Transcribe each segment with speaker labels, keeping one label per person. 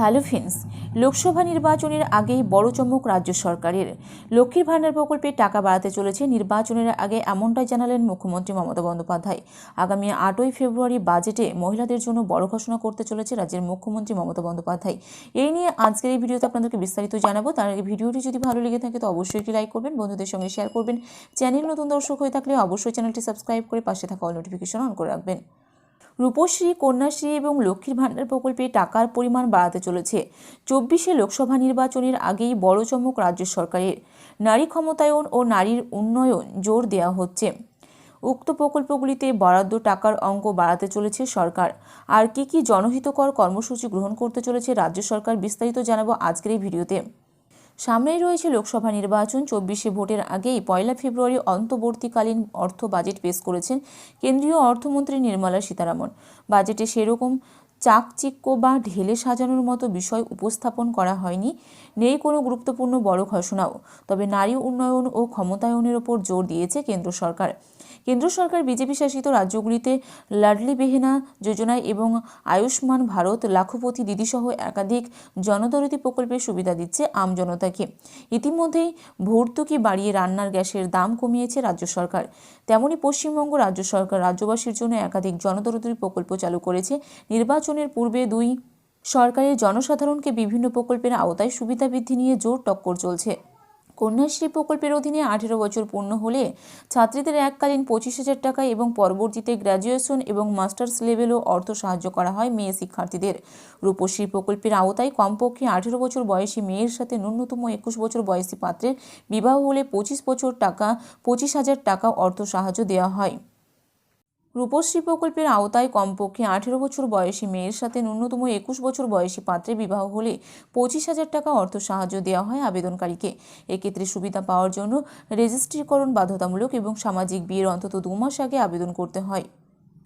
Speaker 1: Hello friends, Lok Sabha নির্বাচনের আগেই বড় চমক রাজ্য সরকারের। লক্ষ্মীর ভাণ্ডার প্রকল্পে টাকা বাড়াতে চলেছে নির্বাচনের আগে এমনটাই জানালেন মুখ্যমন্ত্রী মমতা বন্দ্যোপাধ্যায়। আগামী আটই ফেব্রুয়ারি বাজেটে মহিলাদের জন্য বড় ঘোষণা করতে চলেছে রাজ্যের মুখ্যমন্ত্রী মমতা বন্দ্যোপাধ্যায়। এই নিয়ে আজকের এই ভিডিওতে আপনাদেরকে বিস্তারিত জানাব। তার আগে ভিডিওটি যদি ভালো লেগে থাকে তো অবশ্যই একটি লাইক করবেন, বন্ধুদের সঙ্গে শেয়ার করবেন। চ্যানেল নতুন দর্শক হয়ে থাকলে অবশ্যই চ্যানেলটি সাবস্ক্রাইব করে পাশে থাকা অল নোটিফিকেশন অন করে রাখবেন। রূপশ্রী, কন্যাশ্রী এবং লক্ষ্মীর ভাণ্ডার প্রকল্পে টাকার পরিমাণ বাড়াতে চলেছে। চব্বিশে লোকসভা নির্বাচনের আগেই বড় চমক রাজ্য সরকারের। নারী ক্ষমতায়ন ও নারীর উন্নয়ন জোর দেওয়া হচ্ছে। উক্ত প্রকল্পগুলিতে বরাদ্দ টাকার অঙ্ক বাড়াতে চলেছে সরকার। আর কি কি জনহিতকর কর্মসূচি গ্রহণ করতে চলেছে রাজ্য সরকার বিস্তারিত জানাব আজকের এই ভিডিওতে। সামনেই রয়েছে লোকসভা নির্বাচন। চব্বিশে ভোটের আগেই পয়লা ফেব্রুয়ারি অন্তর্বর্তীকালীন অর্থ বাজেট পেশ করেছেন কেন্দ্রীয় অর্থমন্ত্রী নির্মলা সীতারামন। বাজেটে সেরকম চাকচিক্য বা ঢেলে সাজানোর মতো বিষয় উপস্থাপন করা হয়নি, নেই কোনো গুরুত্বপূর্ণ বড় ঘোষণাও। তবে নারী উন্নয়ন ও ক্ষমতায়নের ওপর জোর দিয়েছে কেন্দ্র সরকার। কেন্দ্র সরকার বিজেপি শাসিত রাজ্যগুলিতে লাডলি বেহেনা যোজনায় এবং আয়ুষ্মান ভারত লাখপতি দিদিসহ একাধিক জনদরতি প্রকল্পের সুবিধা দিচ্ছে আমজনতাকে ইতিমধ্যেই ভর্তুকি বাড়িয়ে রান্নার গ্যাসের দাম কমিয়েছে রাজ্য সরকার। তেমনি পশ্চিমবঙ্গ রাজ্য সরকার রাজ্যবাসীর জন্য একাধিক জনদরদি প্রকল্প চালু করেছে। নির্বাচনের পূর্বে দুই সরকারের জনসাধারণকে বিভিন্ন প্রকল্পের আওতায় সুবিধা বৃদ্ধি নিয়ে জোর টক্কর চলছে। কন্যাশ্রী প্রকল্পের অধীনে আঠেরো বছর পূর্ণ হলে ছাত্রীদের এককালীন পঁচিশ হাজার টাকা এবং পরবর্তীতে গ্র্যাজুয়েশন এবং মাস্টার্স লেভেলও অর্থ সাহায্য করা হয় মেয়ে শিক্ষার্থীদের। রূপশ্রী প্রকল্পের আওতায় কমপক্ষে আঠেরো বছর বয়সী মেয়ের সাথে ন্যূনতম একুশ বছর বয়সী পাত্রের বিবাহ হলে পঁচিশ বছর টাকা, পঁচিশ হাজার টাকা অর্থ সাহায্য দেওয়া হয়। রূপশ্রী প্রকল্পের আওতায় কমপক্ষে আঠেরো বছর বয়সী মেয়ের সাথে ন্যূনতম একুশ বছর বয়সী পাত্রে বিবাহ হলে পঁচিশ হাজার টাকা অর্থ সাহায্য দেওয়া হয় আবেদনকারীকে। এক্ষেত্রে সুবিধা পাওয়ার জন্য রেজিস্ট্রিকরণ বাধ্যতামূলক এবং সামাজিক বিয়ের অন্তত দু মাস আগে আবেদন করতে হয়।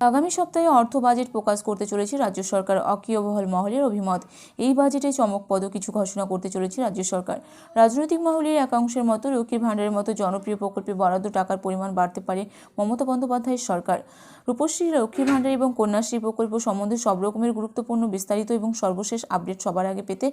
Speaker 1: আগামী সপ্তাহে অর্থ বাজেট প্রকাশ করতে চলেছে রাজ্য সরকার। অকিয়বহল মহলের অভিমত। এই বাজেটে চমকপদ কিছু ঘোষণা করতে চলেছে রাজ্য সরকার। রাজনৈতিক মহলের একাংশের মতো লক্ষ্মীর ভাণ্ডারের মতো জনপ্রিয় প্রকল্পে বরাদ্দ টাকার পরিমাণ বাড়তে পারে মমতা বন্দ্যোপাধ্যায়ের সরকার। রূপশ্রী লক্ষ্মীর ভাণ্ডার এবং কন্যাশ্রী প্রকল্প সম্বন্ধে সব রকমের গুরুত্বপূর্ণ বিস্তারিত এবং সর্বশেষ আপডেট সবার আগে পেতে